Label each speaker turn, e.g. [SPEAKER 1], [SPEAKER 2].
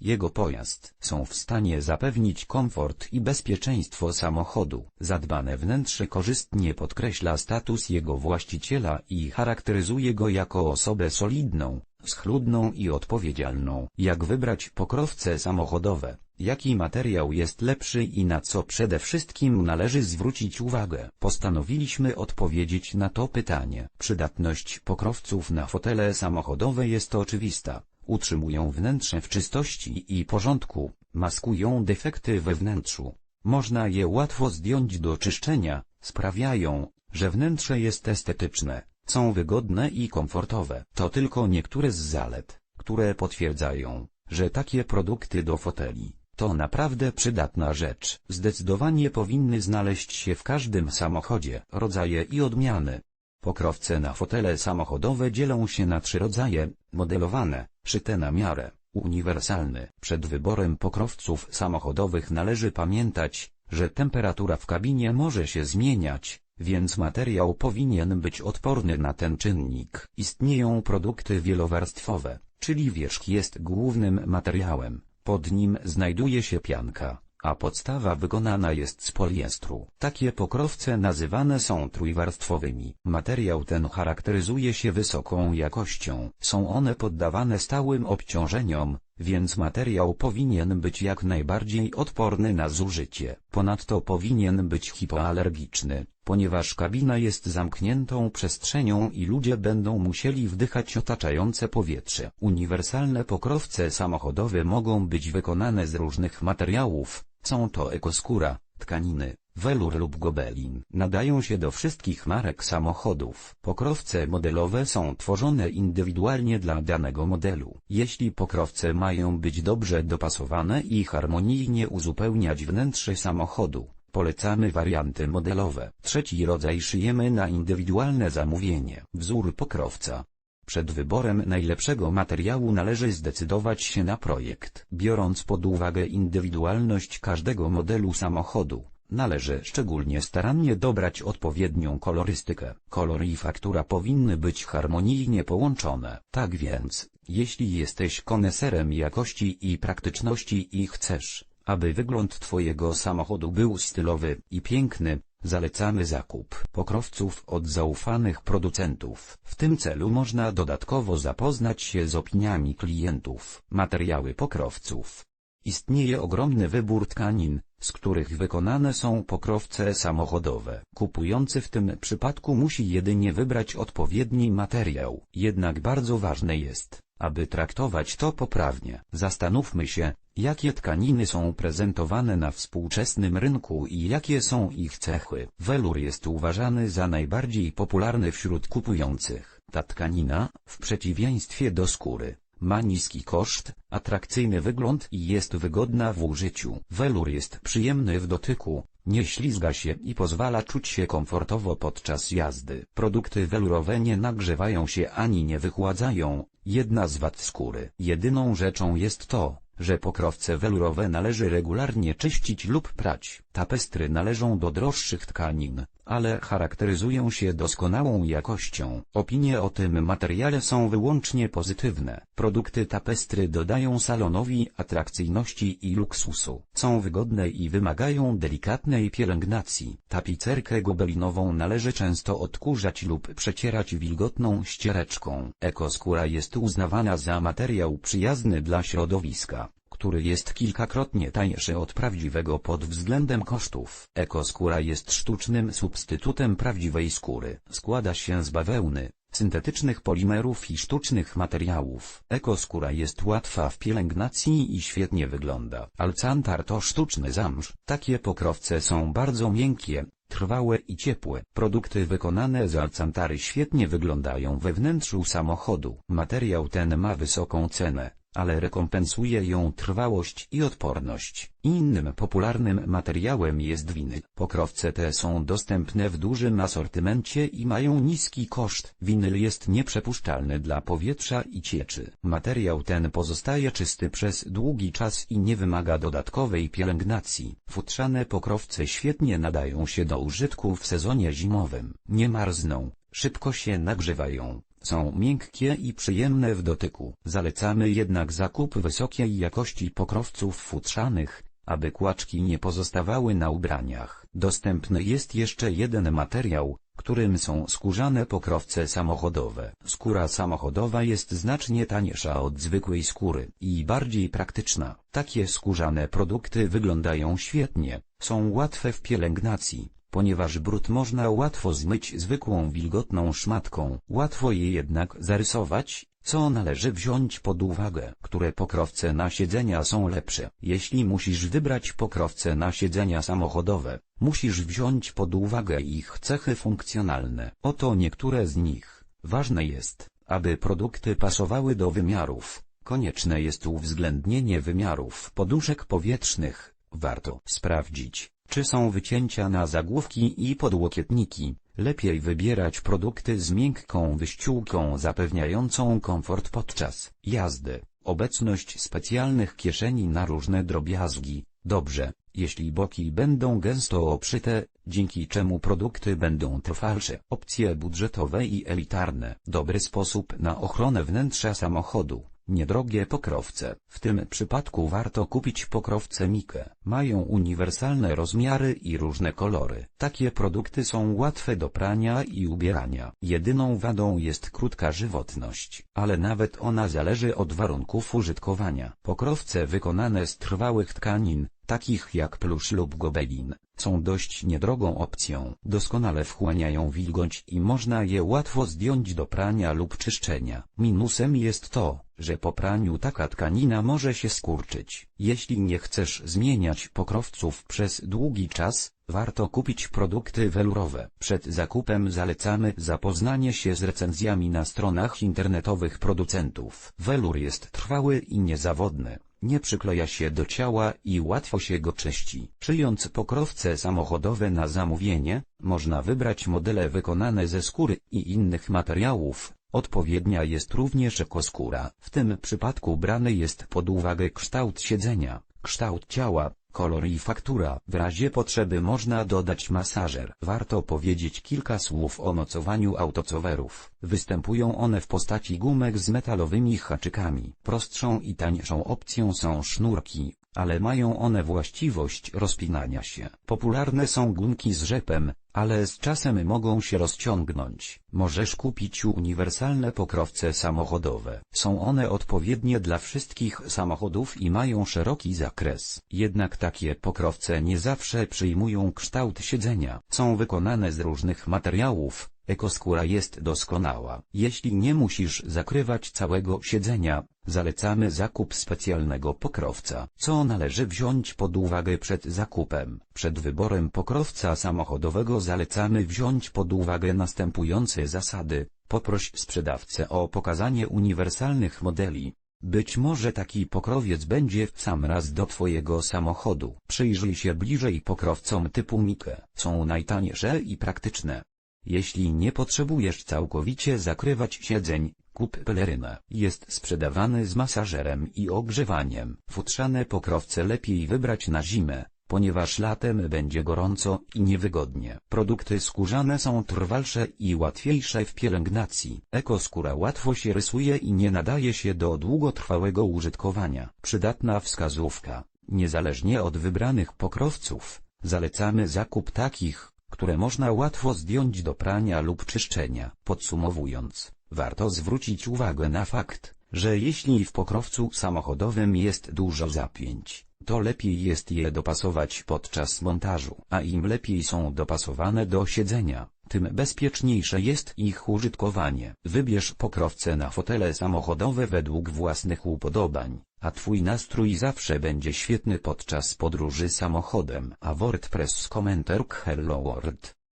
[SPEAKER 1] jego pojazd, są w stanie zapewnić komfort i bezpieczeństwo samochodu. Zadbane wnętrze korzystnie podkreśla status jego właściciela i charakteryzuje go jako osobę solidną, schludną i odpowiedzialną. Jak wybrać pokrowce samochodowe? Jaki materiał jest lepszy i na co przede wszystkim należy zwrócić uwagę? Postanowiliśmy odpowiedzieć na to pytanie. Przydatność pokrowców na fotele samochodowe jest oczywista. Utrzymują wnętrze w czystości i porządku, maskują defekty we wnętrzu. Można je łatwo zdjąć do czyszczenia, sprawiają, że wnętrze jest estetyczne, są wygodne i komfortowe. To tylko niektóre z zalet, które potwierdzają, że takie produkty do foteli to naprawdę przydatna rzecz. Zdecydowanie powinny znaleźć się w każdym samochodzie. Rodzaje i odmiany. Pokrowce na fotele samochodowe dzielą się na trzy rodzaje, modelowane, szyte na miarę, uniwersalny. Przed wyborem pokrowców samochodowych należy pamiętać, że temperatura w kabinie może się zmieniać, więc materiał powinien być odporny na ten czynnik. Istnieją produkty wielowarstwowe, czyli wierzch jest głównym materiałem, pod nim znajduje się pianka, a podstawa wykonana jest z poliestru. Takie pokrowce nazywane są trójwarstwowymi. Materiał ten charakteryzuje się wysoką jakością. Są one poddawane stałym obciążeniom, więc materiał powinien być jak najbardziej odporny na zużycie. Ponadto powinien być hipoalergiczny, ponieważ kabina jest zamkniętą przestrzenią i ludzie będą musieli wdychać otaczające powietrze. Uniwersalne pokrowce samochodowe mogą być wykonane z różnych materiałów, są to ekoskóra, tkaniny, welur lub gobelin. Nadają się do wszystkich marek samochodów. Pokrowce modelowe są tworzone indywidualnie dla danego modelu. Jeśli pokrowce mają być dobrze dopasowane i harmonijnie uzupełniać wnętrze samochodu, polecamy warianty modelowe. Trzeci rodzaj szyjemy na indywidualne zamówienie. Wzór pokrowca. Przed wyborem najlepszego materiału należy zdecydować się na projekt. Biorąc pod uwagę indywidualność każdego modelu samochodu, należy szczególnie starannie dobrać odpowiednią kolorystykę. Kolor i faktura powinny być harmonijnie połączone. Tak więc, jeśli jesteś koneserem jakości i praktyczności i chcesz, aby wygląd Twojego samochodu był stylowy i piękny, Zalecamy zakup pokrowców od zaufanych producentów. W tym celu można dodatkowo zapoznać się z opiniami klientów. Materiały pokrowców. Istnieje ogromny wybór tkanin, z których wykonane są pokrowce samochodowe. Kupujący w tym przypadku musi jedynie wybrać odpowiedni materiał. Jednak bardzo ważne jest, aby traktować to poprawnie. Zastanówmy się, jakie tkaniny są prezentowane na współczesnym rynku i jakie są ich cechy. Welur jest uważany za najbardziej popularny wśród kupujących. Ta tkanina, w przeciwieństwie do skóry, ma niski koszt, atrakcyjny wygląd i jest wygodna w użyciu. Welur jest przyjemny w dotyku, nie ślizga się i pozwala czuć się komfortowo podczas jazdy. Produkty welurowe nie nagrzewają się ani nie wychładzają, jedna z wad skóry. Jedyną rzeczą jest to, że pokrowce welurowe należy regularnie czyścić lub prać. Tapestry należą do droższych tkanin, ale charakteryzują się doskonałą jakością. Opinie o tym materiale są wyłącznie pozytywne. Produkty tapestry dodają salonowi atrakcyjności i luksusu. Są wygodne i wymagają delikatnej pielęgnacji. Tapicerkę gobelinową należy często odkurzać lub przecierać wilgotną ściereczką. Ekoskóra jest uznawana za materiał przyjazny dla środowiska który jest kilkakrotnie tańszy od prawdziwego pod względem kosztów. Ekoskóra jest sztucznym substytutem prawdziwej skóry. Składa się z bawełny, syntetycznych polimerów i sztucznych materiałów. Ekoskóra jest łatwa w pielęgnacji i świetnie wygląda. Alcantar to sztuczny zamsz. Takie pokrowce są bardzo miękkie, trwałe i ciepłe. Produkty wykonane z alcantary świetnie wyglądają we wnętrzu samochodu. Materiał ten ma wysoką cenę ale rekompensuje ją trwałość i odporność. Innym popularnym materiałem jest winyl. Pokrowce te są dostępne w dużym asortymencie i mają niski koszt. Winyl jest nieprzepuszczalny dla powietrza i cieczy. Materiał ten pozostaje czysty przez długi czas i nie wymaga dodatkowej pielęgnacji. Futrzane pokrowce świetnie nadają się do użytku w sezonie zimowym. Nie marzną, szybko się nagrzewają. Są miękkie i przyjemne w dotyku. Zalecamy jednak zakup wysokiej jakości pokrowców futrzanych, aby kłaczki nie pozostawały na ubraniach. Dostępny jest jeszcze jeden materiał, którym są skórzane pokrowce samochodowe. Skóra samochodowa jest znacznie tańsza od zwykłej skóry i bardziej praktyczna. Takie skórzane produkty wyglądają świetnie, są łatwe w pielęgnacji, ponieważ brud można łatwo zmyć zwykłą wilgotną szmatką. Łatwo je jednak zarysować, co należy wziąć pod uwagę, które pokrowce na siedzenia są lepsze. Jeśli musisz wybrać pokrowce na siedzenia samochodowe, musisz wziąć pod uwagę ich cechy funkcjonalne. Oto niektóre z nich. Ważne jest, aby produkty pasowały do wymiarów. Konieczne jest uwzględnienie wymiarów poduszek powietrznych. Warto sprawdzić, czy są wycięcia na zagłówki i podłokietniki. Lepiej wybierać produkty z miękką wyściółką zapewniającą komfort podczas jazdy. Obecność specjalnych kieszeni na różne drobiazgi. Dobrze, jeśli boki będą gęsto obszyte, dzięki czemu produkty będą trwalsze. Opcje budżetowe i elitarne. Dobry sposób na ochronę wnętrza samochodu. Niedrogie pokrowce. W tym przypadku warto kupić pokrowce Mikę. Mają uniwersalne rozmiary i różne kolory. Takie produkty są łatwe do prania i ubierania. Jedyną wadą jest krótka żywotność, ale nawet ona zależy od warunków użytkowania. Pokrowce wykonane z trwałych tkanin, takich jak plusz lub gobelin, są dość niedrogą opcją. Doskonale wchłaniają wilgoć i można je łatwo zdjąć do prania lub czyszczenia. Minusem jest to, że po praniu taka tkanina może się skurczyć. Jeśli nie chcesz zmieniać pokrowców przez długi czas, warto kupić produkty welurowe. Przed zakupem zalecamy zapoznanie się z recenzjami na stronach internetowych producentów. Welur jest trwały i niezawodny. Nie przykleja się do ciała i łatwo się go czyści. Szyjąc pokrowce samochodowe na zamówienie, można wybrać modele wykonane ze skóry i innych materiałów. Odpowiednia jest również ekoskóra. W tym przypadku brany jest pod uwagę kształt siedzenia, kształt ciała, kolor i faktura. W razie potrzeby można dodać masażer. Warto powiedzieć kilka słów o mocowaniu autocowerów. Występują one w postaci gumek z metalowymi haczykami. Prostszą i tańszą opcją są sznurki, ale mają one właściwość rozpinania się. Popularne są gumki z rzepem, ale z czasem mogą się rozciągnąć. Możesz kupić uniwersalne pokrowce samochodowe. Są one odpowiednie dla wszystkich samochodów i mają szeroki zakres. Jednak takie pokrowce nie zawsze przyjmują kształt siedzenia. Są wykonane z różnych materiałów, Ekoskóra jest doskonała. Jeśli nie musisz zakrywać całego siedzenia, zalecamy zakup specjalnego pokrowca. Co należy wziąć pod uwagę przed zakupem? Przed wyborem pokrowca samochodowego zalecamy wziąć pod uwagę następujące zasady. Poproś sprzedawcę o pokazanie uniwersalnych modeli. Być może taki pokrowiec będzie w sam raz do Twojego samochodu. Przyjrzyj się bliżej pokrowcom typu Mikke. Są najtańsze i praktyczne. Jeśli nie potrzebujesz całkowicie zakrywać siedzeń, kup pelerynę. Jest sprzedawany z masażerem i ogrzewaniem. Futrzane pokrowce lepiej wybrać na zimę, ponieważ latem będzie gorąco i niewygodnie. Produkty skórzane są trwalsze i łatwiejsze w pielęgnacji. Ekoskóra łatwo się rysuje i nie nadaje się do długotrwałego użytkowania. Przydatna wskazówka. Niezależnie od wybranych pokrowców, zalecamy zakup takich, które można łatwo zdjąć do prania lub czyszczenia. Podsumowując, warto zwrócić uwagę na fakt, że jeśli w pokrowcu samochodowym jest dużo zapięć, to lepiej jest je dopasować podczas montażu, a im lepiej są dopasowane do siedzenia, tym bezpieczniejsze jest ich użytkowanie. Wybierz pokrowce na fotele samochodowe według własnych upodobań, a Twój nastrój zawsze będzie świetny podczas podróży samochodem. A WordPress komentarz Hello World